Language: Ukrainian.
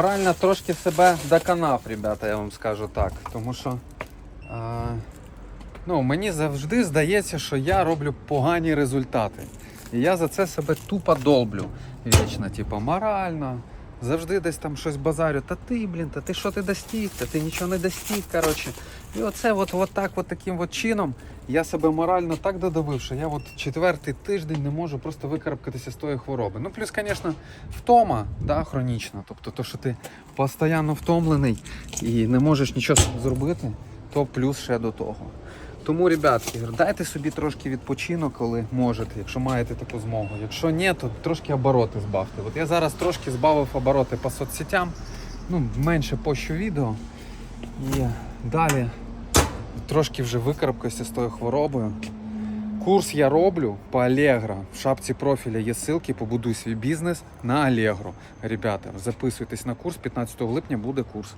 Морально трошки себе доконав, ребята, я вам скажу так. Тому що е, ну, мені завжди здається, що я роблю погані результати. І я за це себе тупо долблю вічно, типу, морально. Завжди десь там щось базарю. Та ти, блін, та ти що ти достиг? Та ти нічого не достиг. Коротше. І оце от, от так, от таким от чином я себе морально так додавив, що я от четвертий тиждень не можу просто викарабкатися з тої хвороби. Ну, плюс, звісно, втома, да, хронічна. Тобто, то, що ти постійно втомлений і не можеш нічого зробити, то плюс ще до того. Тому, ребятки, дайте собі трошки відпочинок, коли можете, якщо маєте таку змогу. Якщо ні, то трошки обороти збавте. От я зараз трошки збавив обороти по соцсетям, ну, менше пощу відео. І далі трошки вже викарабкаюся з тою хворобою. Курс я роблю по Allegro. В шапці профіля є ссылки, побудуй свій бізнес на Allegro. Ребята, записуйтесь на курс, 15 липня буде курс.